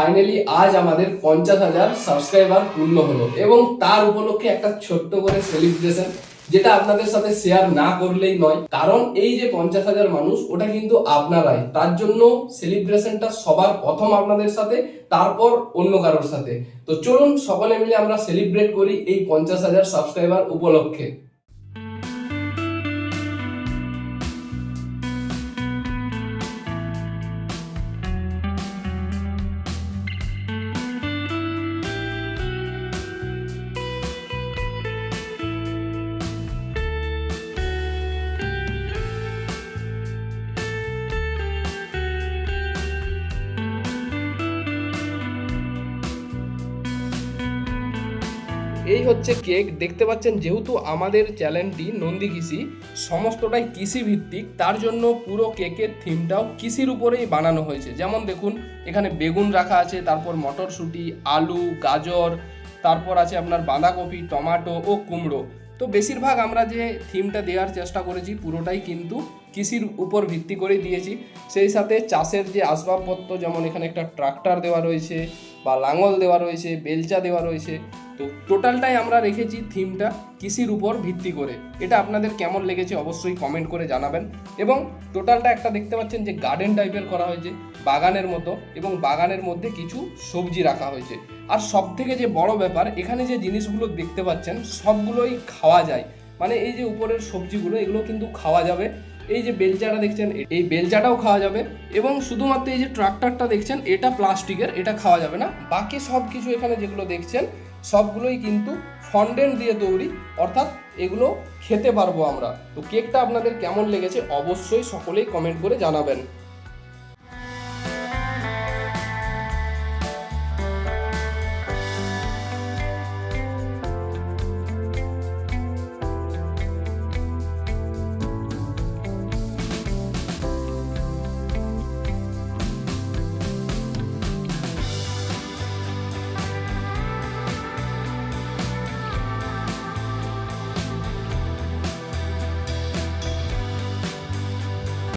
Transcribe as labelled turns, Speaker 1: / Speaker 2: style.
Speaker 1: Finally আজ আমাদের পঞ্চাশ হাজার সাবস্ক্রাইবার পূর্ণ হলো এবং তার উপলক্ষে একটা ছোট্ট করে সেলিব্রেশন যেটা আপনাদের সাথে শেয়ার না করলেই নয়। কারণ এই যে পঞ্চাশ হাজার মানুষ, ওটা কিন্তু আপনারাই। তার জন্য সেলিব্রেশনটা সবার প্রথম আপনাদের সাথে, তারপর অন্য কারোর সাথে। তো চলুন, সকলে মিলে আমরা সেলিব্রেট করি এই পঞ্চাশ হাজার সাবস্ক্রাইবার উপলক্ষে। এই হচ্ছে কেক। দেখতে পাচ্ছেন, যেহেতু আমাদের চ্যানেলটি নন্দী কৃষি, সমস্তটাই কৃষি ভিত্তিক তার জন্য পুরো কেকের থিমটাও কৃষির উপরেই বানানো হয়েছে। যেমন দেখুন, এখানে বেগুন রাখা আছে, তারপর মটরশুঁটি, আলু, গাজর, তারপর আছে আপনার বাঁধাকপি, টমাটো ও কুমড়ো। তো বেশিরভাগ আমরা যে থিমটা দেওয়ার চেষ্টা করেছি, পুরোটাই কিন্তু কৃষির উপর ভিত্তি করে দিয়েছি। সেই সাথে চাষের যে আসবাবপত্র, যেমন এখানে একটা ট্রাক্টর দেওয়া রয়েছে বা লাঙল দেওয়া রয়েছে, বেলচা দেওয়া রয়েছে, তো টোটালটাই আমরা রেখেছি থিমটা কৃষির উপর ভিত্তি করে। এটা আপনাদের কেমন লেগেছে অবশ্যই কমেন্ট করে জানাবেন এবং টোটালটা একটা দেখতে পাচ্ছেন যে গার্ডেন টাইপের করা হয়েছে, বাগানের মতো এবং বাগানের মধ্যে কিছু সবজি রাখা হয়েছে। আর সব থেকে যে বড় ব্যাপার, এখানে যে জিনিসগুলো দেখতে পাচ্ছেন সবগুলোই খাওয়া যায়। মানে এই যে উপরের সবজিগুলো, এগুলো কিন্তু খাওয়া যাবে। এই যে বেলচাটা দেখছেন, এই বেলচাটাও খাওয়া যাবে এবং শুধুমাত্র এই যে ট্রাক্টরটা দেখছেন, এটা প্লাস্টিকের, এটা খাওয়া যাবে না। বাকি সব কিছু এখানে যেগুলো দেখছেন, সবগুলোই কিন্তু ফন্ডেন্ট দিয়ে তৈরি, অর্থাৎ এগুলো খেতে পারব আমরা। তো কেকটা আপনাদের কেমন লেগেছে অবশ্যই সকলেই কমেন্ট করে জানাবেন।